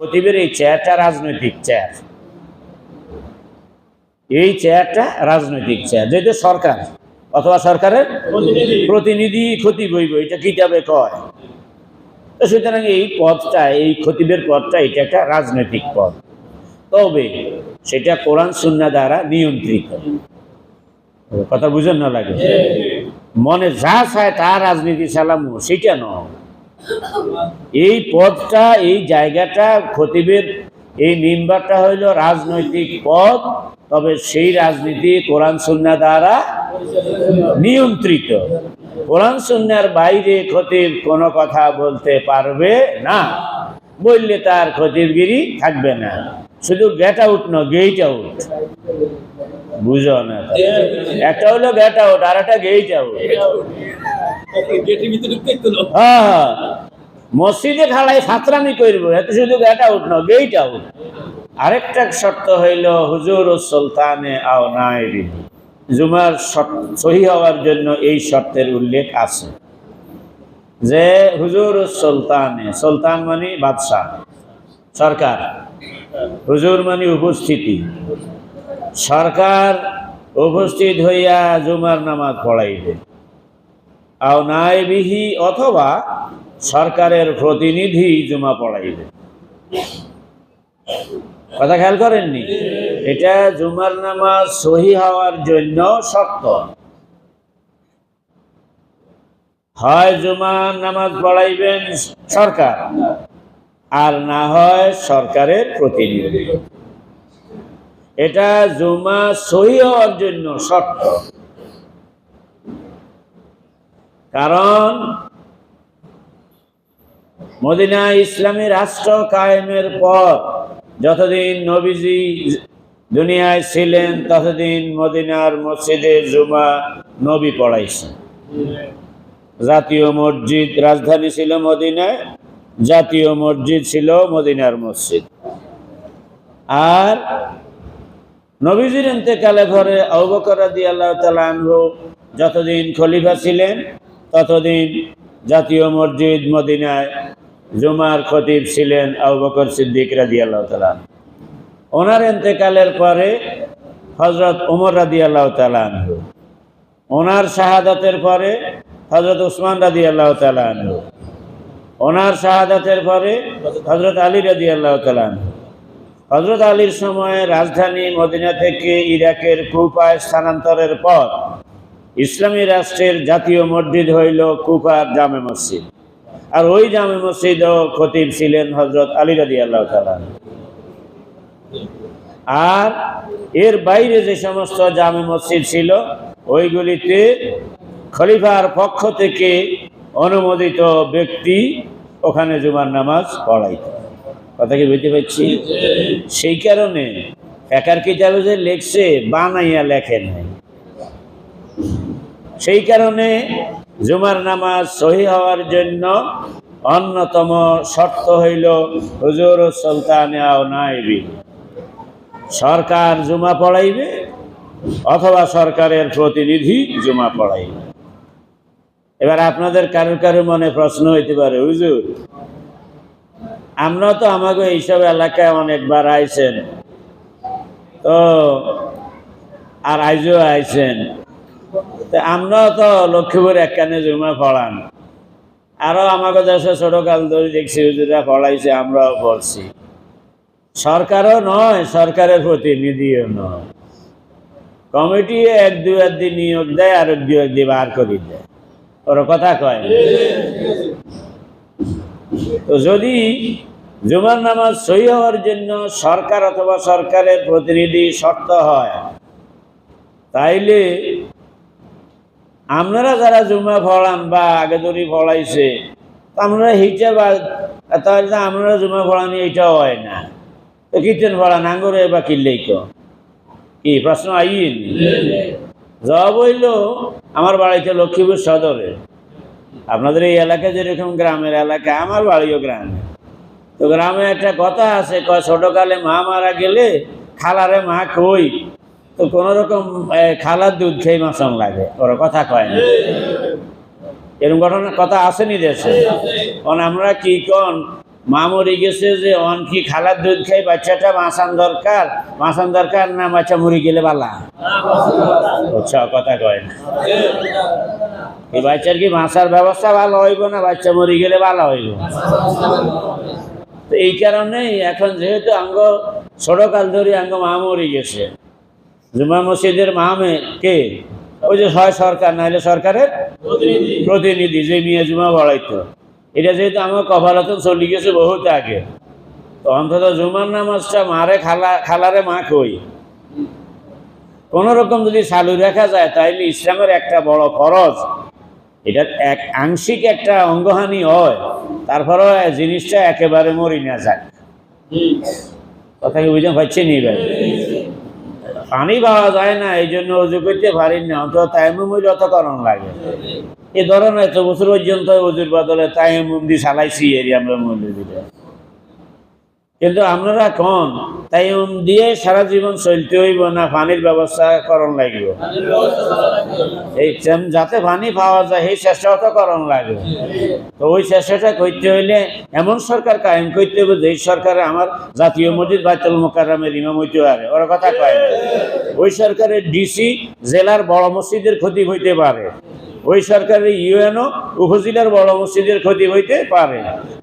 খতিবের এই চেয়ারটা রাজনৈতিক চেয়ার। এই চেয়ারটা রাজনৈতিক চেয়ার, যেহেতু সরকার, অথবা সরকারের প্রতিনিধি ক্ষতি হইব এটা কিতাবে কয়? তো সুতরাং এই পদটা, এই খতিবের পদটা, এটা একটা রাজনৈতিক পদ। তবে সেটা কোরআন সুন্না দ্বারা নিয়ন্ত্রিত। কথা বুঝেন না লাগে? মনে যা চায় তা রাজনীতি চালামু, সেটা নয়। এই পদটা, এই জায়গাটা খতিবের, এই মেম্বারটা হইল রাজনৈতিক পদ, তবে সেই রাজনীতি কোরআন সন্ন্যা দ্বারা নিয়ন্ত্রিত। কোরআন সন্ন্যার বাইরে খতিব কোনো কথা বলতে পারবে না। বললে তার খতিবগিরি থাকবে না। শুধু গেট আউট ন গেট আউট বুঝো না? একটা হলো গেট আউট আর একটা গেট আউট হ্যাঁ হ্যাঁ। মসজিদে খাড়াই ফাতরামি করব এত শুধু গেট আউট না গেট আউট আরেকটা শর্ত হইল, হুজুর ও সুলতানে আও নাইবি জুমার সহি হওয়ার জন্য এই শর্তের উল্লেখ আছে। যে হুজুর সুলতানে, সুলতান মানে বাদশাহ, সরকার। হুজুর মানে উপস্থিতি। সরকার উপস্থিত হইয়া জুমার নামাজ পড়াইবে। আও নাইবিহি অথবা সরকারের প্রতিনিধি জমা পড়াইবে। কথা খেয়াল করেননি? এটা জুমার নামাজ সহি হওয়ার জন্য শর্ত। হয় জুমার নামাজ পড়াইবেন সরকার। আর না হয় সরকারের প্রতিনিধি। এটা জুমা সহি হওয়ার জন্য শর্ত। কারণ মদিনা ইসলামী রাষ্ট্র কায়েমের পর যতদিন নবীজি দুনিয়ায় ছিলেন, ততদিন মদিনার মসজিদে জুমা নবী পড়াইছেন। জাতীয় মসজিদ রাজধানী ছিল মদিনায় জাতীয় মসজিদ ছিল মদিনার মসজিদ। আর নবীজির ইন্তেকালে পরে অবকরাদি আল্লাহ তালু যতদিন খলিফা ছিলেন, ততদিন জাতীয় মসজিদ মদিনায় জুমার খতিব ছিলেন আবু বকর সিদ্দিক রাদি আল্লাহ তালান ওনার ইন্তেকালের পরে হজরত ওমর রাদি আল্লাহ তালান ওনার শাহাদাতের পরে হজরত উসমান রাদি আল্লাহ তালান ওনার শাহাদাতের পরে হজরত আলী রাদি আল্লাহ তালান হজরত আলীর সময়ে রাজধানী মদিনা থেকে ইরাকের কুপায় স্থানান্তরের পর ইসলামী রাষ্ট্রের জাতীয় মসজিদ হইল কুপার জামে মসজিদ। আর ওই জামে মসজিদও খতিব ছিলেন হজরত আলী রাদি আল্লাহ তালান আর এর বাইরে যে সমস্ত জামে মসজিদ ছিল, ওইগুলিতে খলিফার পক্ষ থেকে অনুমোদিত ব্যক্তি ওখানে জুমার নামাজ পড়াইত। কথা কি বুঝতে পারছি? সেই কারণে একার কিতাবে যে লেখছে, বানাইয়া লেখে নাই। সেই কারণে জুমার নামাজ সহি হওয়ার জন্য অন্যতম শর্ত হইল, হুজুর সুলতানে সরকার জুমা পড়াইবে অথবা সরকারের প্রতিনিধি জুমা পড়াইবে। এবার আপনাদের কারোর কারোর মনে প্রশ্ন হইতে পারে, হুজুর? আমরা তো আমাকে এইসব এলাকায় অনেকবার আইছেন। তো, আর আইজও আইছেন। আমরা তো লক্ষ্মীপুর একখানে জমা পড়ান। আরও আমাকে দেশে ছোটকাল ধরে দেখছি হুজুরা পড়াইছে, আমরাও পড়ছি। সরকারও নয়, সরকারের প্রতিনিধিও নয়। কমিটি এক দু একদিন নিয়োগ দেয় আর এক দু একদিন বার করে দেয়। ওর কথা কয় তো যদি জুমার নামাজ সহি হওয়ার জন্য সরকার অথবা সরকারের প্রতিনিধি শর্ত হয় তাইলে আপনারা যারা জুমা ফড়ান বা আগে ধরে ফলাইছে আপনারা হিটা বা তাহলে তো আপনারা জুমা ফড়ানি এইটাও হয় না। তো কীর্তন ফড়ান আঙ্গুরে বা কিনলেই তো কি প্রশ্ন আইন? জবাব হইল আমার বাড়িতে লক্ষ্মীপুর সদরে। আপনাদের এই এলাকা যেরকম গ্রামের এলাকা, আমার বাড়িও গ্রামে। তো গ্রামে একটা কথা আছে ছোটকালে মা মারা গেলে খালারে মা কই তো কোন রকম খালার দুধ খেয়ে মাসন লাগে, ওরা কথা কয় না। এরকম ঘটনা, কথা আসেনি দেশে। কারণ আমরা কি কন মা মরে গেছে যে, অন কি খালার দুধ খাই? বাচ্চাটা মাসান দরকার। মাসান দরকার না, বাচ্চা মরে গেলে বালা? আচ্ছা কথা কয় এই বাচ্চার কি মাসার ব্যবস্থা ভালো হইব না? বাচ্চা মরে গেলে ভালো হইব। তো এই কারণেই এখন যেহেতু আঙ্গ, ছোটকাল ধরে আঙ্গ মা মরে গেছে। জুমা মসজিদের মামে কে? ওই যে হয় সরকার, নাহলে সরকারের প্রতিনিধি। যে মিয়া জুমা বড়াইতো। এটা যেহেতু আমার কপালতন চলে গেছে বহুত আগে। তো অন্তত জুমার নামাজটা মারে খালা, খালারে মা কই? কোন রকম যদি চালু রাখা যায়, তাইলে ইসলামের একটা বড় খরচ এটা এক আংশিক একটা অঙ্গহানি হয়। তারপরে জিনিসটা একেবারে মরি না যায়। কথা কি বুঝতে পারছি নি ভাই পানি পাওয়া যায় না এই জন্য অজু করতে পারি না, অন্তত তাইমুমিল অত করণ লাগে। এ ধরনের এত বছর পর্যন্ত অজুর বদলে তাইমুম দিয়ে চালাইছি এরি আমরা দিলে কিন্তু আপনারা কন তাইমুম দিয়ে সারা জীবন চলতে হইব না, পানির ব্যবস্থা করণ লাগবে। এই যাতে পানি পাওয়া যায়, সেই চেষ্টাও তো করণ লাগবে তো ওই চেষ্টাটা করতে হইলে এমন সরকার কায়েম করতে হবে যে সরকারে আমার জাতীয় মসজিদ বাইতুল মোকাররামের ইমাম হইতে পারে, ওর কথা কয় ওই সরকারের ডিসি জেলার বড় মসজিদের ক্ষতি হইতে পারে। ওই সরকারের ইউএনও উপজেলার বড় মসজিদের ক্ষতি হইতে পারে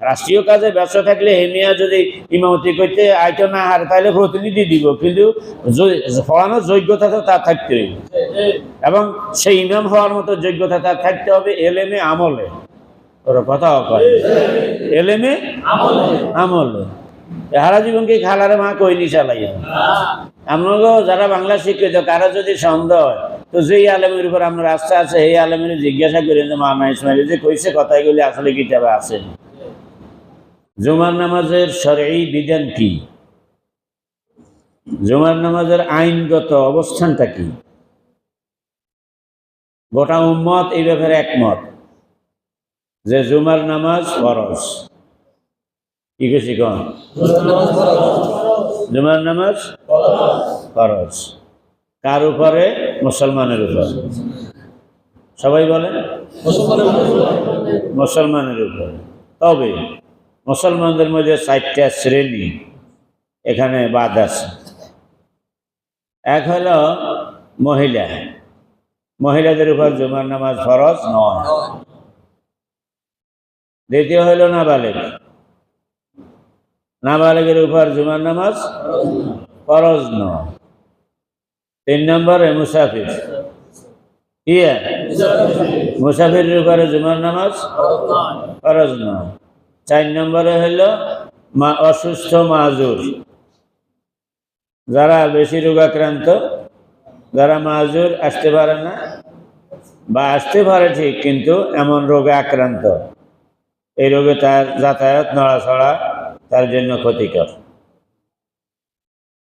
রাষ্ট্রীয় কাজে ব্যস্ত থাকলে হেমিয়া যদি ইমামতি করতে আইতো না হারে, তাহলে প্রতিনিধি দিব, কিন্তু পড়ানোর যোগ্যতা তো তার থাকতে এবং সেই ইমাম হওয়ার মতো যোগ্যতা তার থাকতে হবে এলেমে আমলে। ওর কথা কয় এলেমে আমলে। হারা জীবনকে খালারে মা কইনি চালাইয়া? আপনাকে যারা বাংলা শিক্ষিত, কারও যদি সন্দেহ হয় তো যেই আলেমের উপর আপনার আস্থা আছে, সেই আলেমের জিজ্ঞাসা করেন যে, মামা ইসমাইল, যে কইছে কথাগুলি আসলে কিতাবে আছে জুমার নামাজের সরই বিধান কি? জুমার নামাজের আইনগত অবস্থানটা কি? গোটা উম্মত এই ব্যাপারে একমত যে জুমার নামাজ ফরজ। কি কেছি কন? জুমার নামাজ ফরজ। কার উপরে? মুসলমানের উপর। সবাই বলে মুসলমানের উপর। তবে মুসলমানদের মধ্যে চারটা শ্রেণি এখানে বাদ আছে। এক হলো মহিলা। মহিলাদের উপর জুমার নামাজ ফরজ নয়। দ্বিতীয় হইল নাবালেগ নাবালেগের উপর জুমার নামাজ ফরজ নয়। তিন নম্বরে মুসাফির। ইয়া মুসাফিরের উপরে জুমার নামাজ? ফরজ নয়। চার নম্বরে হইল মা অসুস্থ, মাজুর। যারা বেশি রোগাক্রান্ত, যারা মাজুর, আসতে পারে না বা আসতে পারে ঠিক, কিন্তু এমন রোগে আক্রান্ত। এই রোগে তার যাতায়াত, নড়াচড়া তার জন্য ক্ষতিকর।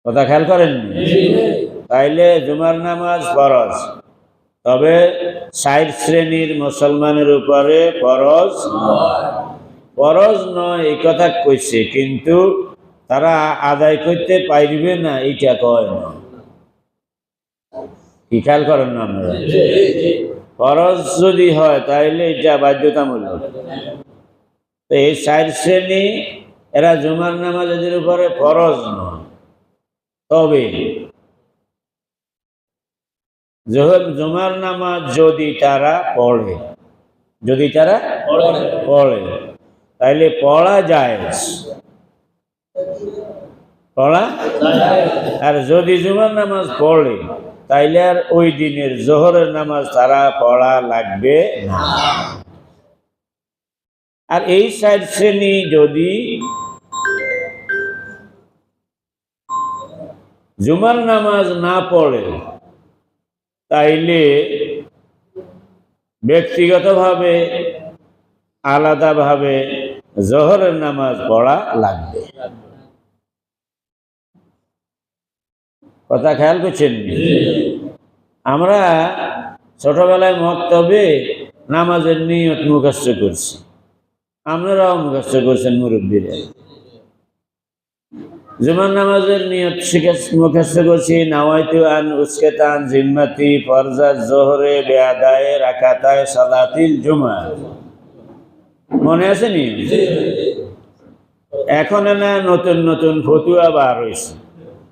কথা খেয়াল করেন তাইলে জুমার নামাজ ফরজ তবে ষাট শ্রেণির মুসলমানের উপরে ফরজ ফরজ নয় এই কথা কইছে কিন্তু তারা আদায় করতে পারবে না এইটা কয় না। কি খেয়াল করেন না আমরা ফরজ যদি হয় তাহলে এটা বাধ্যতামূলক। তো এই ষাট শ্রেণি এরা জুমার নামাজ এদের উপরে ফরজ নয়। তবে জোহর- জুমার নামাজ যদি তারা পড়ে যদি তারা পড়ে। তাইলে পড়া যায়। পড়া আর যদি জুমার নামাজ পড়ে তাইলে আর ওই দিনের জোহরের নামাজ তারা পড়া লাগবে না। আর এই সাইড শ্রেণি যদি জুমার নামাজ না পড়ে, তাইলে ব্যক্তিগতভাবে আলাদাভাবে জোহরের নামাজ পড়া লাগবে। কথা খেয়াল করছেন? আমরা ছোটবেলায় মক্তবে নামাজের নিয়ত মুখস্থ করছি। আপনারাও মুখস্থ করছেন মুরব্বীরা। জুমার নামাজের নিয়ত শিখে- মুখস্থ করছি নাওয়াইতু আন উস্কেতান জিম্মাতি ফরজা জোহরে বেআদায়ে রাকাতায় সালাতিল জুমা। মনে আছে নি? এখন না নতুন নতুন ফতুয়া বার হয়েছে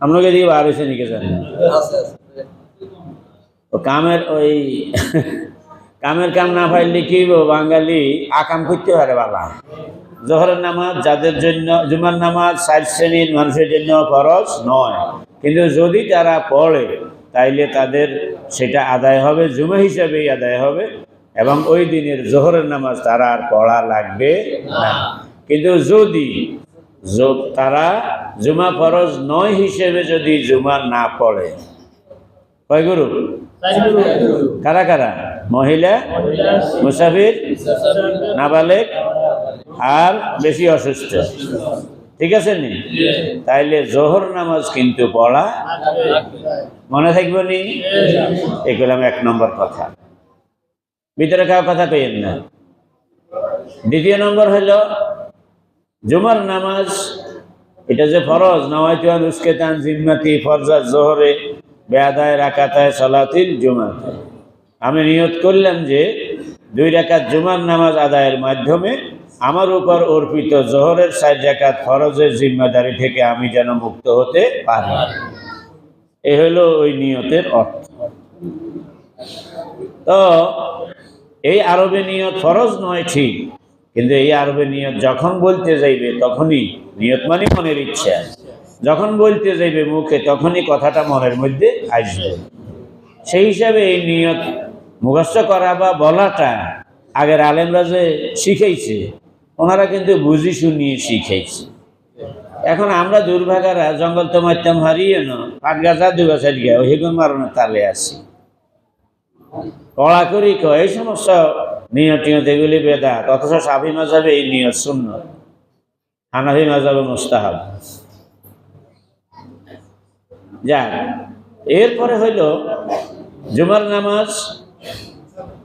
আপনাকে দিকে বার হয়েছে নাকি জানেন ও কামের ওই কামের কাম না পাইলে কি বাঙালি? আকাম করতে পারে বাবা। জহরের নামাজ যাদের জন্য, জুমার নামাজ ষাট শ্রেণির মানুষের জন্য ফরজ নয়। কিন্তু যদি তারা পড়ে, তাইলে তাদের সেটা আদায় হবে, জুমা হিসাবেই আদায় হবে, এবং ওই দিনের জোহরের নামাজ তারা আর পড়া লাগবে না। কিন্তু যদি তারা জুমা ফরজ নয় হিসেবে যদি জুমা না পড়ে, কয় গুরু? কারা কারা? মহিলা, মুসাফির, নাবালেক আর বেশি অসুস্থ। ঠিক আছে নি? তাইলে জোহর নামাজ কিন্তু পড়া মনে থাকবে নি? এগুলো আমি এক নম্বর কথা। ভিতরে কাউ কথা কইেন না। দ্বিতীয় নম্বর হইল জুমার নামাজ, এটা যে ফরজ নওয়াইতুয়ান উস্কেতান জিম্মাতি, ফরজা জোহরে, বেআদায়, রাকাতায়, সলাতিল জুমাতে। আমি নিয়ত করলাম যে, দুই রাকাত জুমার নামাজ আদায়ের মাধ্যমে আমার উপর অর্পিত জোহরের সাত রাকাত ফরজের জিম্মাদারি থেকে আমি যেন মুক্ত হতে পারি। এ হলো ওই নিয়তের অর্থ। তো, এই আরবে নিয়ত ফরজ নয় ঠিক, কিন্তু এই আরবে নিয়ত যখন বলতে যাইবে তখনই নিয়ত মানে মনের ইচ্ছা। যখন বলতে যাইবে মুখে তখনই কথাটা মনের মধ্যে আসবে। সেই হিসাবে এই নিয়ত মুখস্থ করা বা বলাটা আগের আলেমরা যে শিখাইছে ওনারা কিন্তু বুঝি শুনিয়ে শিখাইছে। এখন আমরা দুর্ভাগারা, জঙ্গল তো মারতাম হারিয়ে না পাট গাছ দু গাছের গিয়া হেগুন মারণের তালে আসি কড়া করি কয়, এই সমস্ত নিয়ত টিয়ত এগুলি বেদা, অথচ সাফি মাজাবে এই নিয়ত শূন্য। হানাফি মাজাবে মুস্তাহাব। যাক, এরপরে হইল জুমার নামাজ,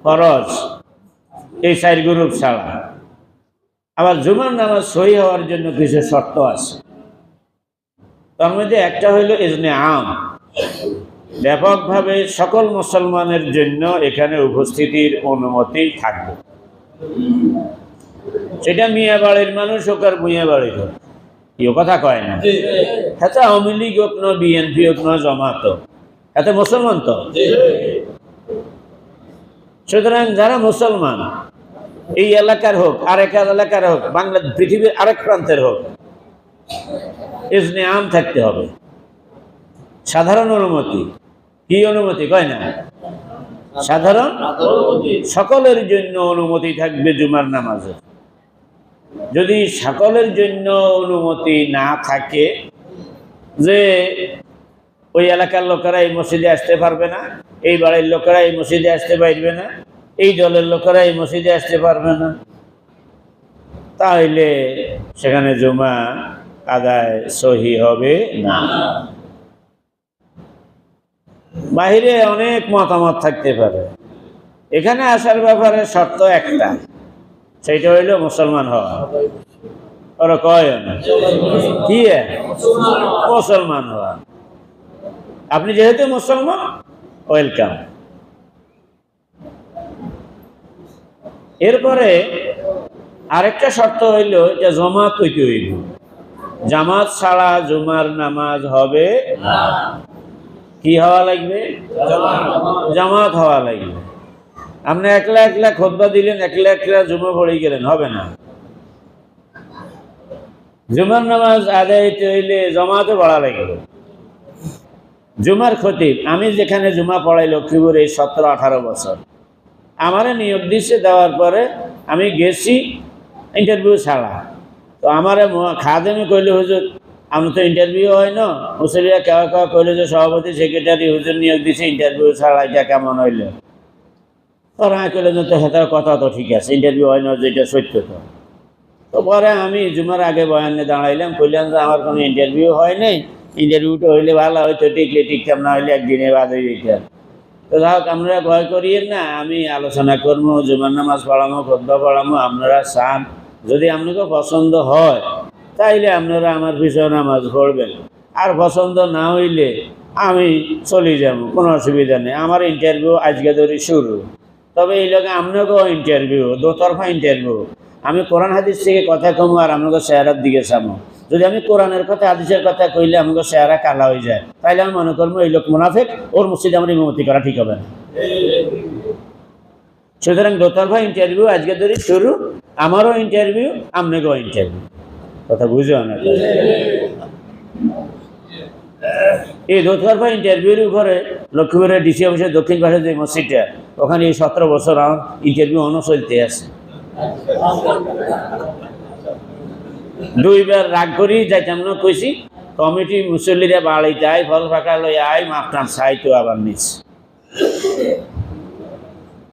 ফরজ, এই চার গ্রুপ ছাড়া। আবার জুমার নামাজ সহি হওয়ার জন্য কিছু শর্ত আছে। তার মধ্যে একটা হইল ইজনে আম। ব্যাপকভাবে সকল মুসলমানের জন্য এখানে উপস্থিতির অনুমতি থাকবে। সেটা মিয়া বাড়ির মানুষ হোক আর মিয়া বাড়ির হোক। কেউ কথা কয় না। হ্যাঁ আওয়ামী লীগ হোক না বিএনপি হোক না জমাত এত মুসলমান তো? সুতরাং যারা মুসলমান এই এলাকার হোক, আরেক এলাকার হোক বাংলা পৃথিবীর আরেক প্রান্তের হোক আম থাকতে হবে। সাধারণ অনুমতি। কি অনুমতি? কয় না? সাধারণ? সকলের জন্য অনুমতি থাকবে জুমার নামাজে। যদি সকলের জন্য অনুমতি না থাকে, যে ওই এলাকার লোকেরা এই মসজিদে আসতে পারবে না এই বাড়ির লোকেরা এই মসজিদে আসতে পারবে না এই দলের লোকেরা এই মসজিদে আসতে পারবে না। তাহলে সেখানে জমা আদায় সহি হবে না। বাহিরে অনেক মতামত থাকতে পারে। এখানে আসার ব্যাপারে শর্ত একটা, সেইটা হইল মুসলমান হওয়া। ওরা কয় না? কি মুসলমান হওয়া। আপনি যেহেতু মুসলমান ওয়েলকাম এরপরে আরেকটা শর্ত হইল যে জমাত হইতে হইব। জামাত ছাড়া জুমার নামাজ হবে কি হওয়া লাগবে? জামাত হওয়া লাগবে। আপনি একলা একলা খোদবা দিলেন, একলা একলা জুমা পড়ে গেলেন, হবে না। জুমার নামাজ আদায় হইতে হইলে জমাতে পড়া লাগবে। জুমার খতিব, আমি যেখানে জুমা পড়াই লক্ষ্মীপুরে সতেরো আঠারো বছর। আমারে নিয়োগ দিচ্ছে দেওয়ার পরে আমি গেছি ইন্টারভিউ ছাড়া। তো আমারে খাদেমি কইলে, হুজুর আমার তো ইন্টারভিউ হয় না। মুসলিরা কেউ কেউ কইলে যে, সভাপতি সেক্রেটারি হুজুর নিয়োগ দিছে ইন্টারভিউ ছাড়া, এটা কেমন হইল? ওরা কইলে তো হেতার কথা তো ঠিক আছে ইন্টারভিউ হয় না, যেটা সত্য তো। তো পরে আমি জুমার আগে বয়ানে দাঁড়াইলাম, কইলাম যে, আমার কোনো ইন্টারভিউ হয় নাই। ইন্টারভিউটা হইলে ভালো হয়তো টিকলে টিকতাম, না হইলে একদিনে বাদ হয়ে যেতাম যাক আপনারা ভয় করিয়েন না, আমি আলোচনা করব, জুমার নামাজ পড়ামো খদ্া পড়ামো আপনারা চান। যদি আপনাকে পছন্দ হয়, তাইলে আপনারা আমার পিছনে নামাজ পড়বেন। আর পছন্দ না হইলে আমি চলে যাব, কোনো অসুবিধা নেই। আমার ইন্টারভিউ আজকে ধরে শুরু। তবে এই লোকে আপনাকেও ইন্টারভিউ দোতরফা ইন্টারভিউ আমি কোরআন হাদিস থেকে কথা কমু আর আমাকে চেহারার দিকে চামো। যদি আমি কোরআনের কথা, হাদিসের কথা কইলে আমাকে চেহারা কালা হয়ে যায়। তাইলে আমি মনে করব, এই লোক মুনাফেক, ওর মসজিদে আমার ইমামতি করা ঠিক হবে সুতরাং দোতরফা ইন্টারভিউ আজকে ধরে, শুরু। আমারও ইন্টারভিউ আপনাকেও ইন্টারভিউ কথা বুঝো না এই দোতরফা ইন্টারভিউর উপরে লক্ষ্মীপুরের ডিসি অফিসের দক্ষিণ পাশে যে মসজিদটা, ওখানে এই সতেরো বছর আমার ইন্টারভিউ অন চলতে আছে। দুইবার রাগ করি, যাইতাম না, কইছি, কমিটি মুসল্লিরা বাড়িতে আয়, ফল ফাঁকা লই আয় মাপটান সাইতো আবার নিচ।